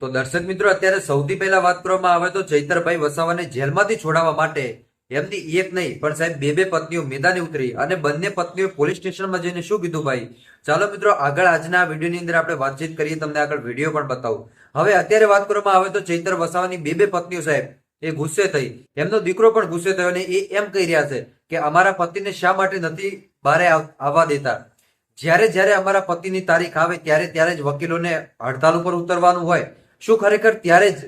તો દર્શક મિત્રો, અત્યારે સૌથી પહેલા વાત કરવામાં આવે તો ચૈતરભાઈ વસાવાને જેલમાંથી છોડાવવા માટે એમની એક નહીં, પણ સાહેબ બે બે પત્નીઓ મેદાને ઉતરી અને બંને પત્નીઓ પોલીસ સ્ટેશનમાં જઈને શું કીધું ભાઈ? ચાલો મિત્રો, આગળ આજના વિડીયોની અંદર આપણે વાતચીત કરીએ, તમને આગળ વીડિયો પણ બતાવું. હવે અત્યારે વાત કરવામાં આવે તો ચૈતર વસાવાની બે બે પત્નીઓ સાહેબ, એ ગુસ્સે થઈ. એમનો દીકરો પણ ગુસ્સે થયો અને એ એમ કહી રહ્યા છે કે અમારા પતિને શા માટે નથી બારે આવ- આવવા દેતા? જ્યારે જ્યારે અમારા પતિની તારીખ આવે, ત્યારે ત્યારે જ વકીલોને હડતાલ ઉપર ઉતરવાનું હોય. શું ખરેખર ત્યારે જ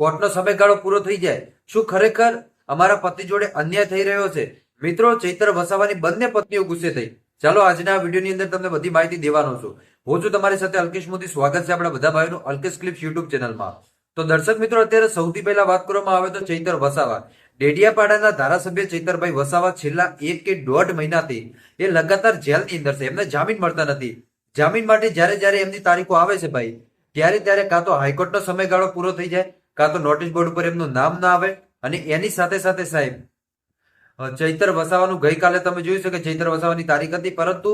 કોર્ટનો સમયગાળો પૂરો થઈ જાય? શું ખરેખર અમારા પતિ જોડે અન્યાય થઈ રહ્યો છે? મિત્રો, ચૈતર વસાવાની બંને પત્નીઓ ગુસ્સે થઈ. ચાલો આજના વિડીયોની અંદર તમને બધી માહિતી દેવાનો છું. હું છું તમારી સાથે અલ્કેશ મોદી. સ્વાગત છે આપણા બધા ભાઈનું અલ્કેશ ક્લિપ્સ યુટ્યુબ ચેનલમાં. તો દર્શક મિત્રો, અત્યારે સૌથી પહેલા વાત કરવામાં આવે તો ચૈતર વસાવા. ડેડિયાપાડાના ધારાસભ્ય ચૈતરભાઈ વસાવા છેલ્લા એક કે દોઢ મહિનાથી એ લગાતાર જેલની અંદર છે. એમને જામીન મળતા નથી. જામીન માટે જ્યારે જ્યારે એમની તારીખો આવે છે ભાઈ ત્યારે ત્યારે કાં તો હાઈકોર્ટનો સમયગાળો પૂરો થઈ જાય, કાં તો નોટિસ બોર્ડ ઉપર એમનું નામ ના આવે અને એની સાથે સાથે સાહેબ ચૈતર વસાવાનું ગઈકાલે તમે જોયું છે કે ચૈતર વસાવાની તારીખ હતી, પરંતુ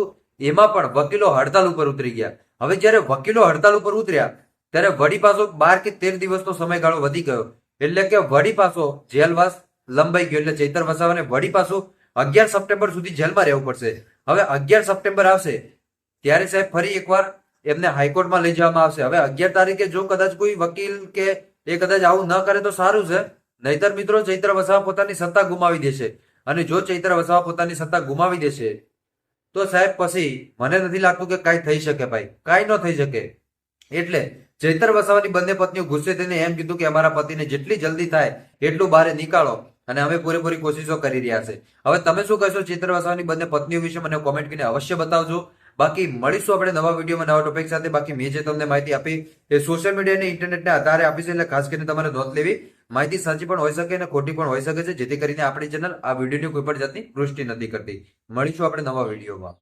એમાં પણ વકીલો હડતાલ ઉપર ઉતરી ગયા. હવે જ્યારે વકીલો હડતાલ ઉપર ઉતર્યા, ત્યારે વડી પાછો બાર કે તેર દિવસનો સમયગાળો વધી ગયો. એટલે કે વડી પાછો જેલવાસ લંબાઈ ગયો, એટલે ચૈતર વસાવાને વડી પાછું અગિયાર સપ્ટેમ્બર સુધી જેલમાં રહેવું પડશે. હવે અગિયાર સપ્ટેમ્બર આવશે, ત્યારે સાહેબ ફરી એકવાર એમને હાઈકોર્ટમાં લઈ જવામાં આવશે. હવે અગિયાર તારીખે જો કદાચ કોઈ વકીલ કે એ કદાચ આવું ન કરે તો સારું છે. નહીતર મિત્રો ચૈત્ર વસાવા પોતાની સત્તા ગુમાવી દેશે. અને જો ચૈત્ર વસાવા પોતાની સત્તા ગુમાવી દેશે, તો સાહેબ પછી મને નથી લાગતું કે કાંઈ થઈ શકે ભાઈ. કાંઈ ન થઈ શકે. એટલે ચૈતર વસાવાની બંને પત્નીઓ ગુસ્સે થઈને એમ કીધું કે અમારા પતિને જેટલી જલ્દી થાય એટલું બહાર નીકાળો અને અમે પૂરેપૂરી કોશિશો કરી રહ્યા છે. હવે તમે શું કહેશો ચિત્ર વસાવાની બંને પત્નીઓ વિશે મને કોમેન્ટ કરીને અવશ્ય બતાવજો. બાકી મળીશું આપણે નવા વિડીયોમાં નવા ટોપિક સાથે. બાકી મેં જે તમને માહિતી આપી એ સોશિયલ મીડિયા અને ઇન્ટરનેટના આધારે આપી છે, એટલે ખાસ કરીને તમારે નોંધ લેવી. માહિતી સાચી પણ હોઈ શકે અને ખોટી પણ હોઈ શકે છે, જેથી કરીને આપણી ચેનલ આ વિડીયોની કોઈ પણ જાતની પુષ્ટિ નથી કરતી. મળીશું આપણે નવા વિડીયોમાં.